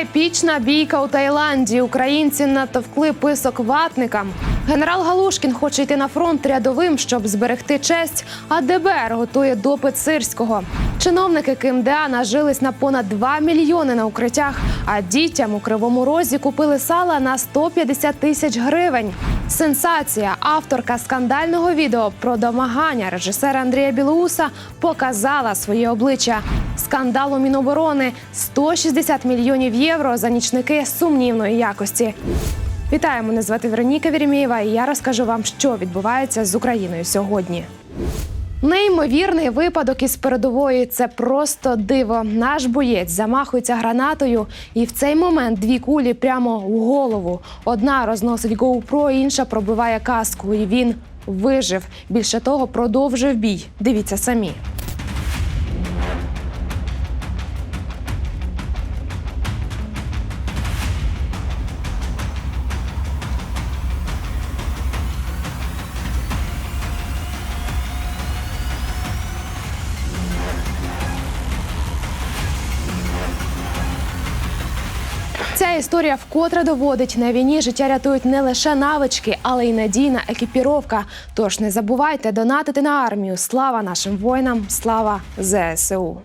Епічна бійка у Таїланді. Українці натовкли писок ватникам. Генерал Галушкін хоче йти на фронт рядовим, щоб зберегти честь. А ДБР готує допит сирського. Чиновники КМДА нажились на понад 2 мільйони на укриттях. А дітям у кривому розі купили сала на 150 тисяч гривень. Сенсація. Авторка скандального відео про домагання режисера Андрія Білоуса показала своє обличчя. Скандал у Міноборони 160 мільйонів євро за нічники сумнівної якості. Вітаю, мене звати Вероніка Вірімєєва, і я розкажу вам, що відбувається з Україною сьогодні. Неймовірний випадок із передової це просто диво. Наш боєць замахується гранатою, і в цей момент дві кулі прямо в голову. Одна розносить GoPro, інша пробиває каску. І він вижив. Більше того, продовжив бій. Дивіться самі. Історія вкотре доводить на війні життя рятують не лише навички, але й надійна екіпіровка. Тож не забувайте донатити на армію. Слава нашим воїнам! Слава ЗСУ!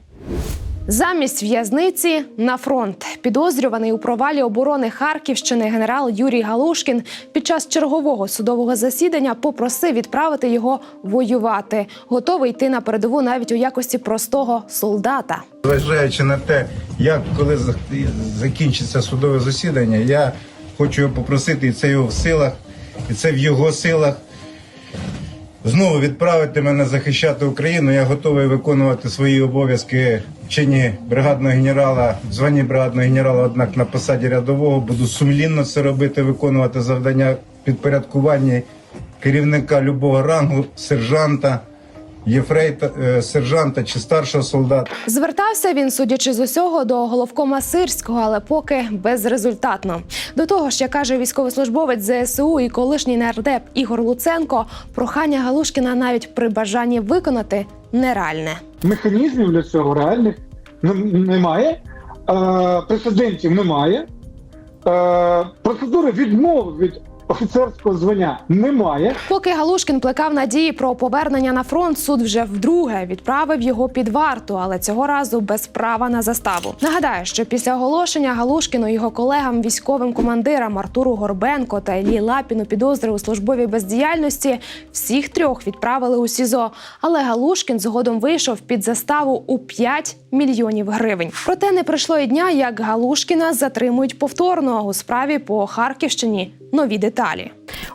Замість в'язниці на фронт підозрюваний у провалі оборони Харківщини генерал Юрій Галушкін під час чергового судового засідання попросив відправити його воювати. Готовий йти на передову навіть у якості простого солдата. Зважаючи на те, як коли закінчиться судове засідання, я хочу його попросити, і це його в силах, і це в його силах. Знову відправити мене захищати Україну. Я готовий виконувати свої обов'язки чині бригадного генерала, в званні бригадного генерала, однак на посаді рядового буду сумлінно це робити, виконувати завдання підпорядкування керівника любого рангу, сержанта, єфрейта, е, сержанта чи старшого солдата. Звертався він, судячи з усього, до головкома Сирського, але поки безрезультатно. До того ж, як каже військовослужбовець ЗСУ і колишній нардеп Ігор Луценко, прохання Галушкіна навіть при бажанні виконати нереальне. механізмів для цього реальних немає, е, прецедентів немає, е, процедури відмови від офіцерського звання немає. Поки Галушкін плекав надії про повернення на фронт, суд вже вдруге відправив його під варту, але цього разу без права на заставу. Нагадаю, що після оголошення Галушкіну його колегам, військовим командирам Артуру Горбенко та Іллі Лапіну підозри у службовій бездіяльності всіх трьох відправили у СІЗО. Але Галушкін згодом вийшов під заставу у 5 мільйонів гривень. Проте не пройшло і дня, як Галушкіна затримують повторно у справі по Харківщині. Нові деталі.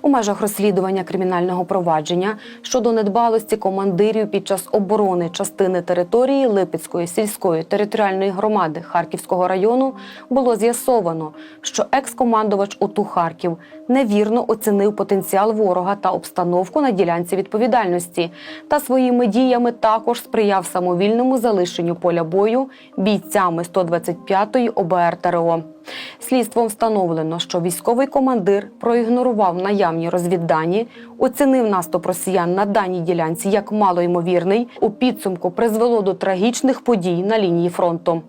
У межах розслідування кримінального провадження щодо недбалості командирів під час оборони частини території Липецької сільської територіальної громади Харківського району було з'ясовано, що екс-командувач ОТУ Харків невірно оцінив потенціал ворога та обстановку на ділянці відповідальності та своїми діями також сприяв самовільному залишенню поля бою бійцями 125-ї ОБР ТРО. Слідством встановлено, що військовий командир проігнорував наявні розвіддані, оцінив наступ росіян на даній ділянці як малоймовірний. У підсумку призвело до трагічних подій на лінії фронту.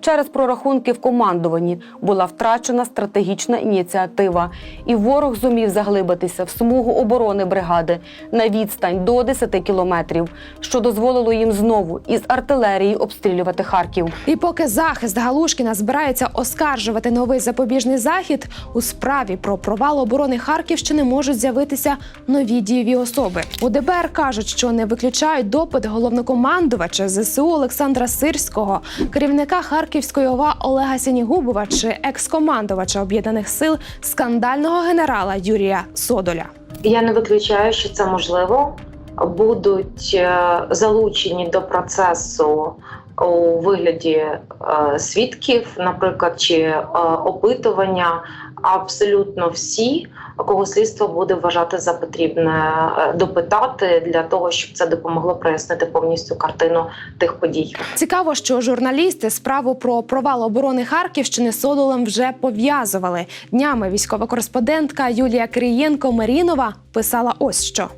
Через прорахунки в командуванні була втрачена стратегічна ініціатива, і ворог зумів заглибитися в смугу оборони бригади на відстань до 10 кілометрів, що дозволило їм знову із артилерії обстрілювати Харків. І поки захист Галушкіна збирається оскаржувати новий запобіжний захід, у справі про провал оборони Харківщини можуть з'явитися нові дієві особи. У ДБР кажуть, що не виключають допит головнокомандувача ЗСУ Олександра Сирського, керівника Харківської ОВА Олега Сінігубова чи екс-командувача об'єднаних сил скандального генерала Юрія Содоля. Я не виключаю, що це можливо. Будуть е, залучені до процесу у вигляді е, свідків, наприклад, чи е, опитування абсолютно всі, кого слідство буде вважати за потрібне е, допитати для того, щоб це допомогло прояснити повністю картину тих подій. Цікаво, що журналісти справу про провал оборони Харківщини Содолем вже пов'язували. Днями військова кореспондентка Юлія Кирієнко Марінова писала ось що.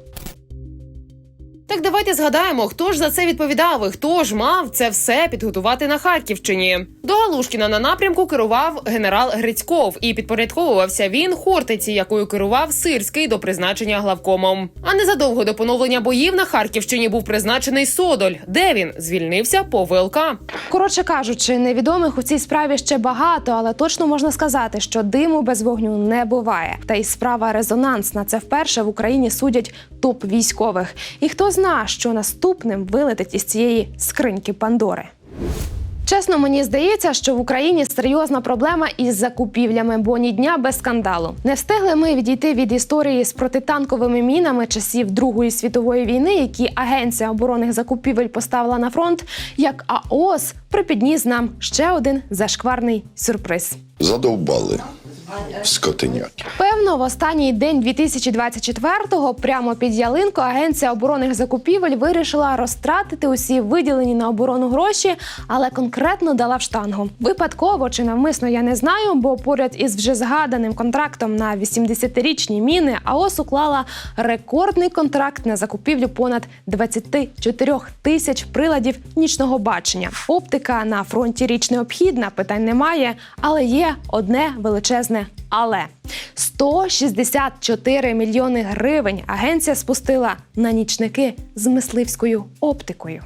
Так давайте згадаємо, хто ж за це відповідав і хто ж мав це все підготувати на Харківщині. До Галушкіна на напрямку керував генерал Грицьков, і підпорядковувався він Хортиці, якою керував Сирський до призначення главкомом. А незадовго до поновлення боїв на Харківщині був призначений Содоль, де він звільнився по ВЛК. Коротше кажучи, невідомих у цій справі ще багато, але точно можна сказати, що диму без вогню не буває. Та й справа резонансна. Це вперше в Україні судять топ військових. І хто зна, що наступним вилетить із цієї скриньки Пандори. Чесно, мені здається, що в Україні серйозна проблема із закупівлями, бо ні дня без скандалу. Не встигли ми відійти від історії з протитанковими мінами часів Другої світової війни, які Агенція оборонних закупівель поставила на фронт, як АОС припідніс нам ще один зашкварний сюрприз. Задовбали скотиняки. Певно, в останній день 2024-го прямо під ялинку Агенція оборонних закупівель вирішила розтратити усі виділені на оборону гроші, але конкретно дала в штангу. Випадково чи навмисно я не знаю, бо поряд із вже згаданим контрактом на 80-річні міни АОС уклала рекордний контракт на закупівлю понад 24 тисяч приладів нічного бачення. Оптика на фронті річ необхідна, питань немає, але є одне величезне але 164 мільйони гривень агенція спустила на нічники з мисливською оптикою.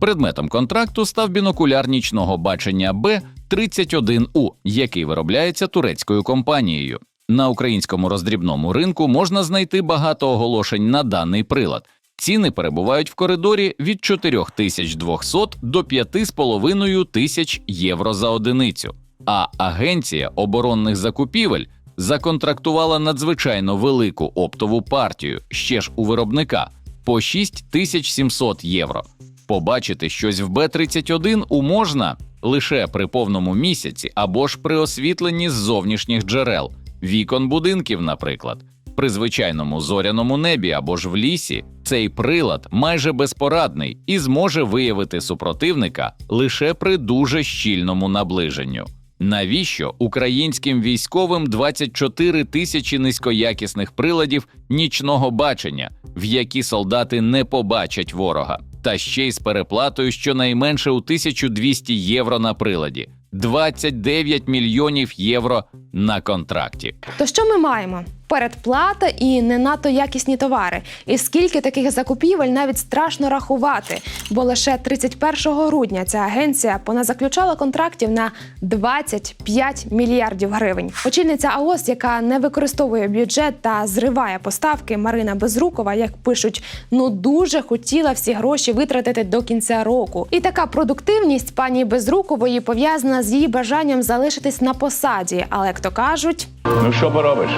Предметом контракту став бінокуляр нічного бачення Б 31 у який виробляється турецькою компанією. На українському роздрібному ринку можна знайти багато оголошень на даний прилад. Ціни перебувають в коридорі від 4200 до 5,5 тисяч євро за одиницю. А агенція оборонних закупівель законтрактувала надзвичайно велику оптову партію ще ж у виробника по 6700 євро. Побачити щось в Б-31 у можна лише при повному місяці або ж при освітленні з зовнішніх джерел, вікон будинків, наприклад. При звичайному зоряному небі або ж в лісі цей прилад майже безпорадний і зможе виявити супротивника лише при дуже щільному наближенню. Навіщо українським військовим 24 тисячі низькоякісних приладів нічного бачення, в які солдати не побачать ворога, та ще й з переплатою щонайменше у 1200 євро на приладі, 29 мільйонів євро на контракті. То що ми маємо? Передплата і не надто якісні товари. І скільки таких закупівель навіть страшно рахувати, бо лише 31 грудня ця агенція поназаключала контрактів на 25 мільярдів гривень. Очільниця АОС, яка не використовує бюджет та зриває поставки, Марина Безрукова, як пишуть, ну дуже хотіла всі гроші витратити до кінця року. І така продуктивність пані Безрукової пов'язана з її бажанням залишитись на посаді. Але як то кажуть, Ну що поробиш?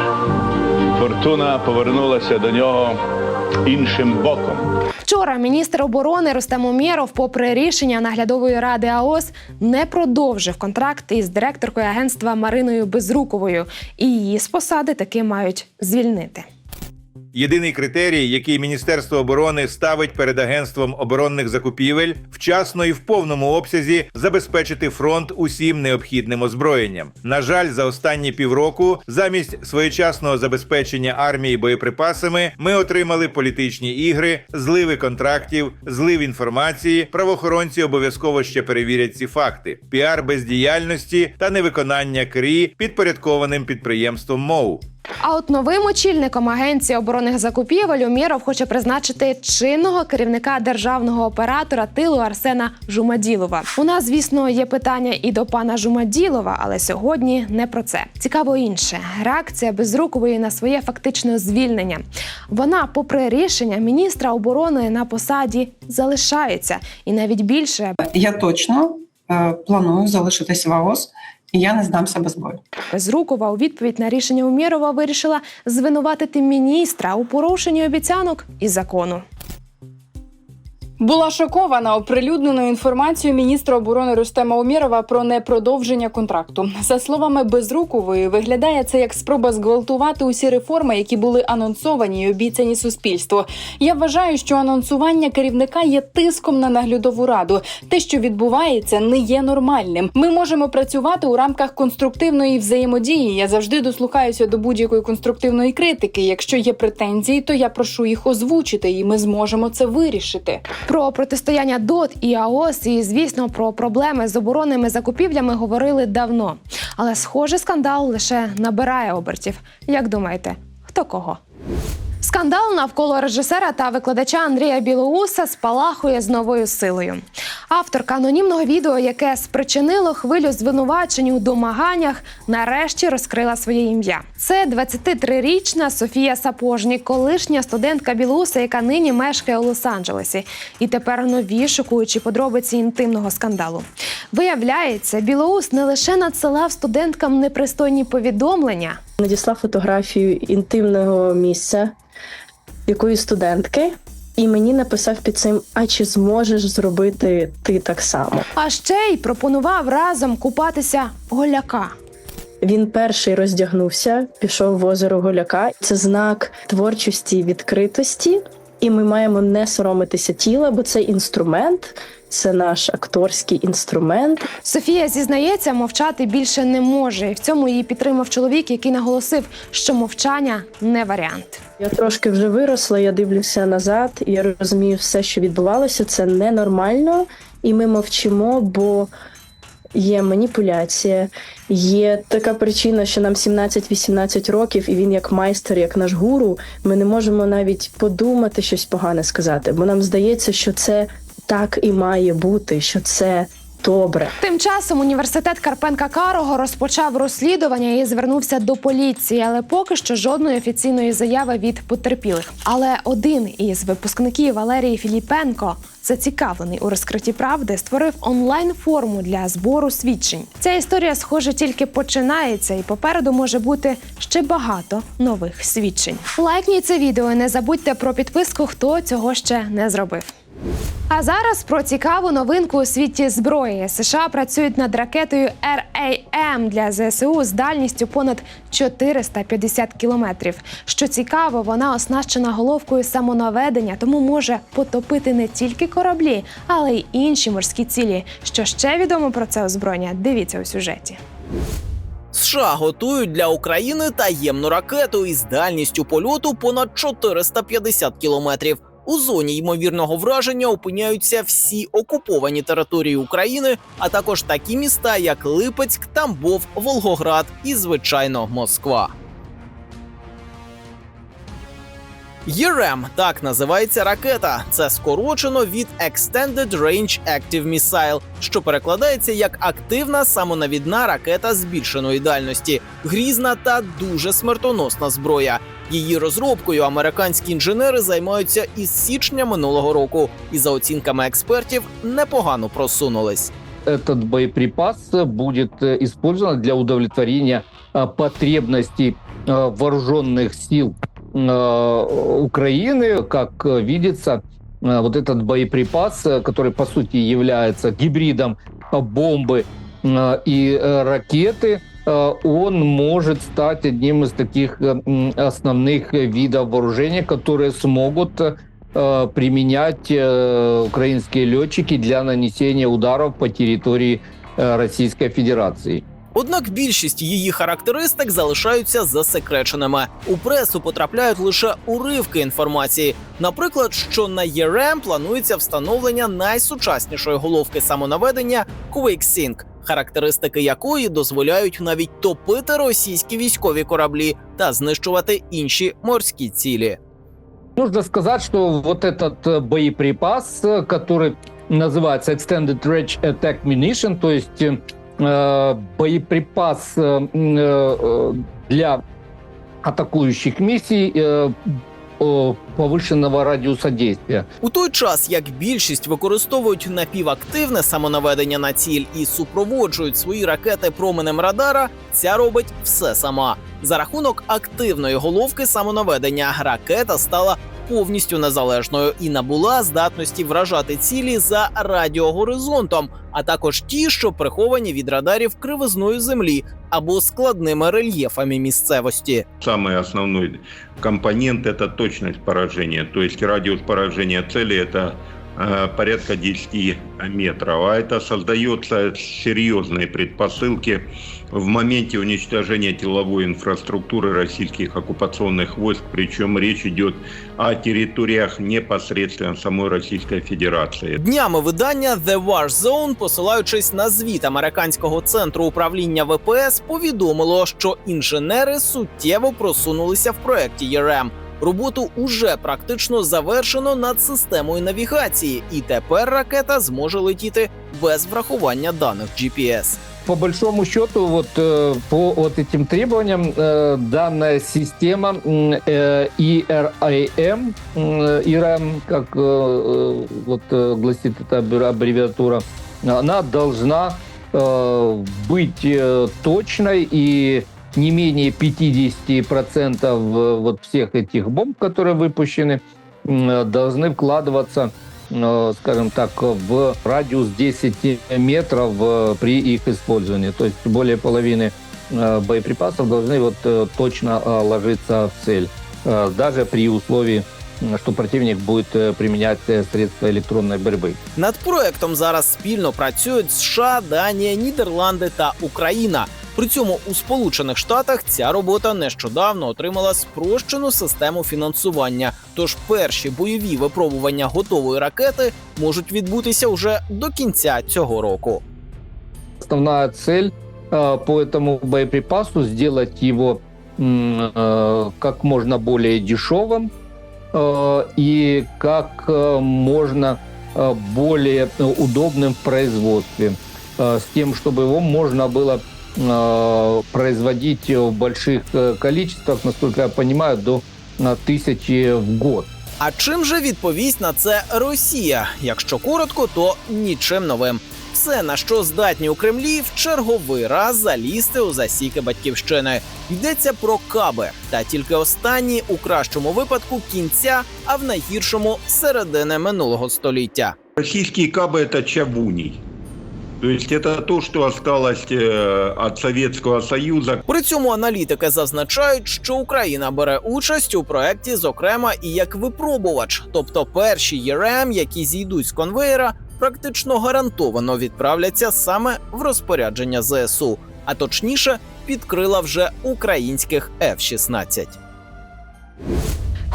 Фортуна повернулася до нього іншим боком. Вчора міністр оборони Рустем Умєров, попри рішення наглядової ради АОС, не продовжив контракт із директоркою агентства Мариною Безруковою, і її з посади таки мають звільнити. Єдиний критерій, який Міністерство оборони ставить перед агентством оборонних закупівель, вчасно і в повному обсязі забезпечити фронт усім необхідним озброєнням. На жаль, за останні півроку, замість своєчасного забезпечення армії боєприпасами, ми отримали політичні ігри, зливи контрактів, злив інформації. Правоохоронці обов'язково ще перевірять ці факти: піар бездіяльності та невиконання КРІ підпорядкованим підприємством МОУ. А от новим очільником агенції оборонних закупівель Умєров хоче призначити чинного керівника державного оператора тилу Арсена Жумаділова. У нас, звісно, є питання і до пана Жумаділова, але сьогодні не про це. Цікаво інше реакція безрукової на своє фактично звільнення. Вона, попри рішення міністра оборони на посаді, залишається і навіть більше Я точно е, планую залишитися в АОС, і я не здамся без бою. Безрукова у відповідь на рішення Умєрова вирішила звинуватити міністра у порушенні обіцянок і закону. Була шокована оприлюдненою інформацією міністра оборони Рустема Умєрова про непродовження контракту. За словами Безрукової, виглядає це як спроба зґвалтувати усі реформи, які були анонсовані і обіцяні суспільству. Я вважаю, що анонсування керівника є тиском на наглядову раду. Те, що відбувається, не є нормальним. Ми можемо працювати у рамках конструктивної взаємодії. Я завжди дослухаюся до будь-якої конструктивної критики. Якщо є претензії, то я прошу їх озвучити, і ми зможемо це вирішити. Про протистояння ДОТ і АОС, і звісно про проблеми з оборонними закупівлями говорили давно. Але схоже, скандал лише набирає обертів. Як думаєте, хто кого? Скандал навколо режисера та викладача Андрія Білоуса спалахує з новою силою. Авторка анонімного відео, яке спричинило хвилю звинувачень у домаганнях, нарешті розкрила своє ім'я. Це 23-річна Софія Сапожнік, колишня студентка Білоуса, яка нині мешкає у Лос-Анджелесі. І тепер нові шокуючі подробиці інтимного скандалу. Виявляється, Білоус не лише надсилав студенткам непристойні повідомлення, надіслав фотографію інтимного місця якоїсь студентки, і мені написав під цим: А чи зможеш зробити ти так само? а ще й пропонував разом купатися голяка. Він перший роздягнувся, пішов в озеро Голяка. Це знак творчості і відкритості, і ми маємо не соромитися тіла, бо це інструмент, це наш акторський інструмент. Софія зізнається, мовчати більше не може. І в цьому її підтримав чоловік, який наголосив, що мовчання не варіант. Я трошки вже виросла, я дивлюся назад, і я розумію, все, що відбувалося, це ненормально, і ми мовчимо, бо є маніпуляція, є така причина, що нам 17-18 років, і він як майстер, як наш гуру. Ми не можемо навіть подумати щось погане сказати, бо нам здається, що це так і має бути, що це добре. Тим часом університет Карпенка Карого розпочав розслідування і звернувся до поліції, але поки що жодної офіційної заяви від потерпілих. Але один із випускників Валерій Філіпенко, зацікавлений у розкритті правди, створив онлайн форму для збору свідчень. Ця історія, схоже, тільки починається, і попереду може бути ще багато нових свідчень. Лайкніть це відео. і Не забудьте про підписку, хто цього ще не зробив. А зараз про цікаву новинку у світі зброї. США працюють над ракетою RAM для ЗСУ з дальністю понад 450 кілометрів. Що цікаво, вона оснащена головкою самонаведення, тому може потопити не тільки кораблі, але й інші морські цілі. Що ще відомо про це озброєння? Дивіться у сюжеті. США готують для України таємну ракету із дальністю польоту понад 450 кілометрів. У зоні ймовірного враження опиняються всі окуповані території України, а також такі міста, як Липецьк, Тамбов, Волгоград і, звичайно, Москва. ЄРЕМ – так називається ракета. Це скорочено від Extended Range Active Missile, що перекладається як активна самонавідна ракета збільшеної дальності, грізна та дуже смертоносна зброя. Її розробкою американські інженери займаються із січня минулого року, і за оцінками експертів непогано просунулись. этот боеприпас будет э, использован для удовлетворения э, потребностей э, вооруженных сил э, Украины. Как э, видится, э, вот этот боеприпас, э, который по сути является гибридом э, бомбы э, и э, ракеты, э, он может стать одним из таких э, основных э, видов вооружения, которые смогут э, применять э, украинские летчики для нанесения ударов по территории э, Российской Федерации. Однак більшість її характеристик залишаються засекреченими. У пресу потрапляють лише уривки інформації. Наприклад, що на ЄРЕМ планується встановлення найсучаснішої головки самонаведення QuickSync, характеристики якої дозволяють навіть топити російські військові кораблі та знищувати інші морські цілі. Нужно сказать, что вот этот э, боеприпас, э, который называется Extended Range Attack Munition, то есть э, э, боеприпас э, м, э, для атакующих миссий э, о, повышенного радиуса действия. У той час, як більшість використовують напівактивне самонаведення на ціль і супроводжують свої ракети променем радара, ця робить все сама. За рахунок активної головки самонаведення ракета стала повністю незалежною і набула здатності вражати цілі за радіогоризонтом, а також ті, що приховані від радарів кривизною землі або складними рельєфами місцевості. Самый основной компонент – это точность поражения, то есть радиус поражения цели – это э, порядка 10 метров. А это создается серьезные предпосылки в моменте уничтожения тиловой инфраструктуры российских оккупационных войск, причем речь идет о территориях непосредственно самой Российской Федерации. Днями видання The War Zone, посилаючись на звіт американського центру управління ВПС, повідомило, що інженери суттєво просунулися в проєкті ЄРЕМ. Роботу уже практично завершено над системою навігації, і тепер ракета зможе летіти без врахування даних GPS. По большому счету, вот э, по вот этим требованиям э, данная система м, э, ERIM, м, ERM, как э, э, вот э, гласит эта аббре- аббревиатура, она должна э, быть э, точной и не менее 50% э, вот всех этих бомб, которые выпущены, м, э, должны вкладываться э, скажем так, в радиус 10 метров э, при их использовании. То есть более половины э, боеприпасов должны вот э, точно э, ложиться в цель, э, даже при условии, м, что противник будет э, применять э, средства электронной борьбы. Над проектом зараз спільно працюють США, Данія, Нідерланди та Україна. При цьому у Сполучених Штатах ця робота нещодавно отримала спрощену систему фінансування. Тож перші бойові випробування готової ракети можуть відбутися уже до кінця цього року. Основная цель э, по этому боеприпасу сделать его м, э, как можно более дешевым э, и как э, можно э, более э, удобным в производстве, э, с тем, чтобы его можно было э, производить в больших э, количествах, насколько я понимаю, до э, тысячи в год. А чим же відповість на це Росія? Якщо коротко, то нічим новим. Все, на що здатні у Кремлі, в черговий раз залізти у засіки батьківщини. Йдеться про каби, та тільки останні у кращому випадку кінця, а в найгіршому середини минулого століття. Российские кабы – это чавуний. То есть это то, что осталось э, от Советского Союза. При цьому аналітики зазначають, що Україна бере участь у проєкті, зокрема, і як випробувач, тобто перші ЄРМ, які зійдуть з конвеєра, практично гарантовано відправляться саме в розпорядження ЗСУ, а точніше, під крила вже українських F-16.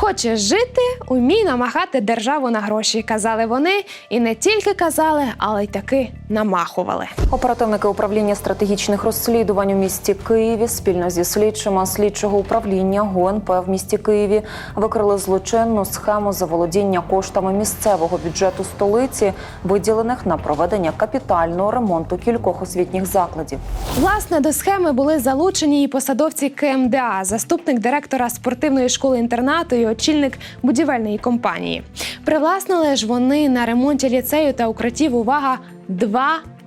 Хочеш жити, умій намахати державу на гроші, казали вони, і не тільки казали, але й таки намахували. Оперативники управління стратегічних розслідувань у місті Києві спільно зі слідчими слідчого управління ГУНП в місті Києві викрили злочинну схему заволодіння коштами місцевого бюджету столиці, виділених на проведення капітального ремонту кількох освітніх закладів. Власне, до схеми були залучені і посадовці КМДА, заступник директора спортивної школи інтернату очільник будівельної компанії. Привласнили ж вони на ремонті ліцею та укриттів увага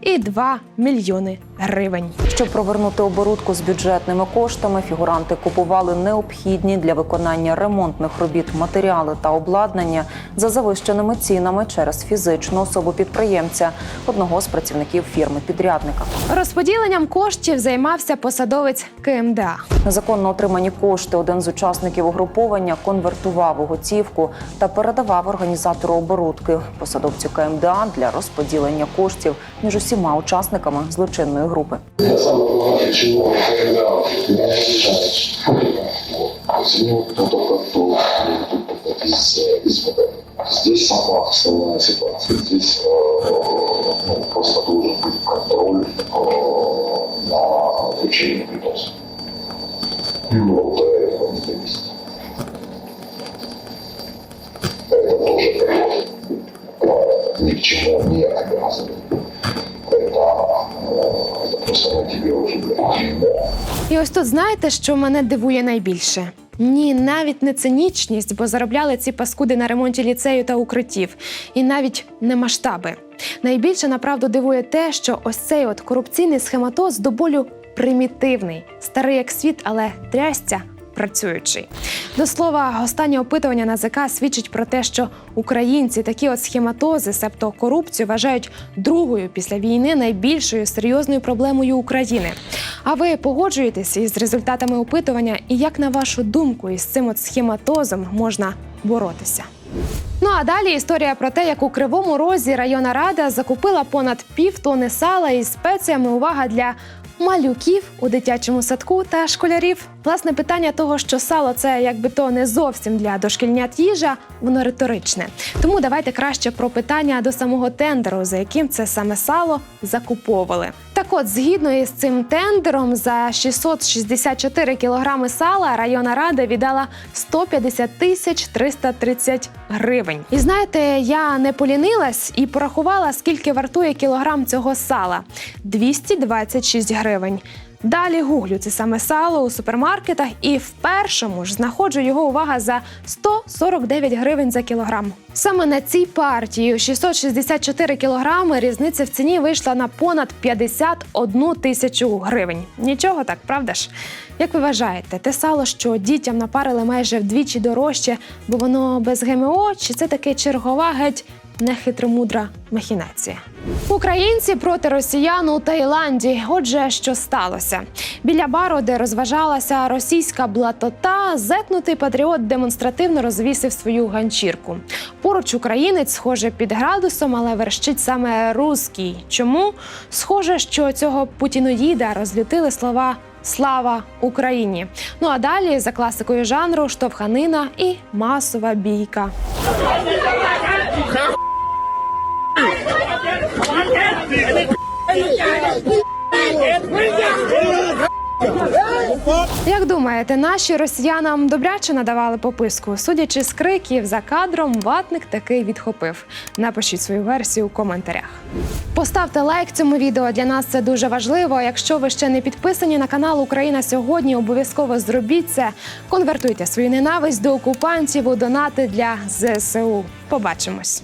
2,2 мільйони гривень. Щоб провернути оборудку з бюджетними коштами, фігуранти купували необхідні для виконання ремонтних робіт матеріали та обладнання за завищеними цінами через фізичну особу підприємця, одного з працівників фірми підрядника. Розподіленням коштів займався посадовець КМДА. Незаконно отримані кошти один з учасників угруповання конвертував у готівку та передавав організатору оборудки посадовцю КМДА для розподілення коштів між усіма учасниками злочинної групи. Я сам руководитель чего когда тебя не обижаешь. Вот. Сегодня кто только кто из, из ВП. Здесь сама основная ситуация. Здесь э, ну, просто должен быть контроль э, на вручение припасов. Вот этого не зависит. Это тоже э, ни к чему не обязывает. І ось тут знаєте, що мене дивує найбільше? Ні, навіть не цинічність, бо заробляли ці паскуди на ремонті ліцею та укриттів, і навіть не масштаби. Найбільше направду дивує те, що ось цей от корупційний схематоз до болю примітивний, старий як світ, але трясця працюючий. До слова, останнє опитування на ЗК свідчить про те, що українці такі от схематози, себто корупцію, вважають другою після війни найбільшою серйозною проблемою України. А ви погоджуєтеся із результатами опитування, і як на вашу думку, із цим от схематозом можна боротися? Ну а далі історія про те, як у кривому розі районна рада закупила понад пів тони сала із спеціями. Увага для малюків у дитячому садку та школярів. Власне питання того, що сало це якби то не зовсім для дошкільнят їжа, воно риторичне. Тому давайте краще про питання до самого тендеру, за яким це саме сало закуповували. Так от, згідно із цим тендером, за 664 кілограми сала районна рада віддала 150 тисяч 330 гривень. І знаєте, я не полінилась і порахувала, скільки вартує кілограм цього сала 226 гривень. Далі гуглю це саме сало у супермаркетах, і в першому ж знаходжу його увага за 149 гривень за кілограм. Саме на цій партії 664 кілограми різниця в ціні вийшла на понад 51 тисячу гривень. Нічого так, правда ж? Як ви вважаєте, те сало, що дітям напарили майже вдвічі дорожче, бо воно без ГМО, чи це таки чергова геть нехитромудра махінація? Українці проти росіян у Таїланді. Отже, що сталося? Біля бару, де розважалася російська блатота, зетнутий патріот демонстративно розвісив свою ганчірку. Поруч українець, схоже, під градусом, але верщить саме руський. Чому? Схоже, що цього путіноїда розлютили слова. Слава Україні! Ну а далі за класикою жанру штовханина і масова бійка. ครับ Як думаєте, наші росіянам добряче надавали пописку? Судячи з криків за кадром, ватник таки відхопив. Напишіть свою версію у коментарях. Поставте лайк цьому відео. Для нас це дуже важливо. Якщо ви ще не підписані на канал Україна сьогодні, обов'язково зробіть це. Конвертуйте свою ненависть до окупантів у донати для ЗСУ. Побачимось.